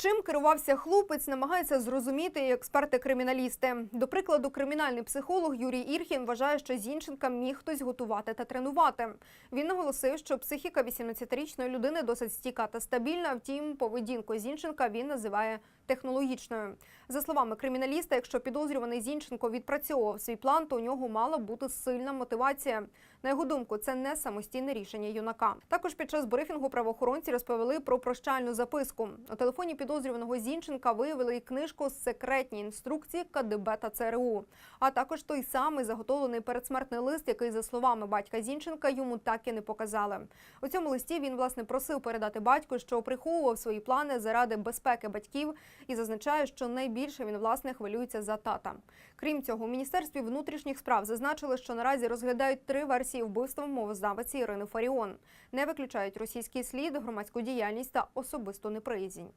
Чим керувався хлопець, намагаються зрозуміти і експерти-криміналісти. До прикладу, кримінальний психолог Юрій Ірхін вважає, що Зінченка міг хтось готувати та тренувати. Він наголосив, що психіка 18-річної людини досить стійка та стабільна. Втім, поведінку Зінченка він називає технологічною. За словами криміналіста, якщо підозрюваний Зінченко відпрацьовував свій план, то у нього мала бути сильна мотивація. На його думку, це не самостійне рішення юнака. Також під час брифінгу правоохоронці розповіли про прощальну записку. У телефоні підозрюваного Зінченка виявили і книжку з секретні інструкції КДБ та ЦРУ, а також той самий заготовлений передсмертний лист, який, за словами батька Зінченка, йому так і не показали. У цьому листі він власне просив передати батьку, що приховував свої плани заради безпеки батьків, і зазначає, що найбільше він власне хвилюється за тата. Крім цього, у міністерстві внутрішніх справ зазначили, що наразі розглядають три версії вбивства мовознавиці Ірини Фаріон. Не виключають російський слід, громадську діяльність та особисту неприязнь.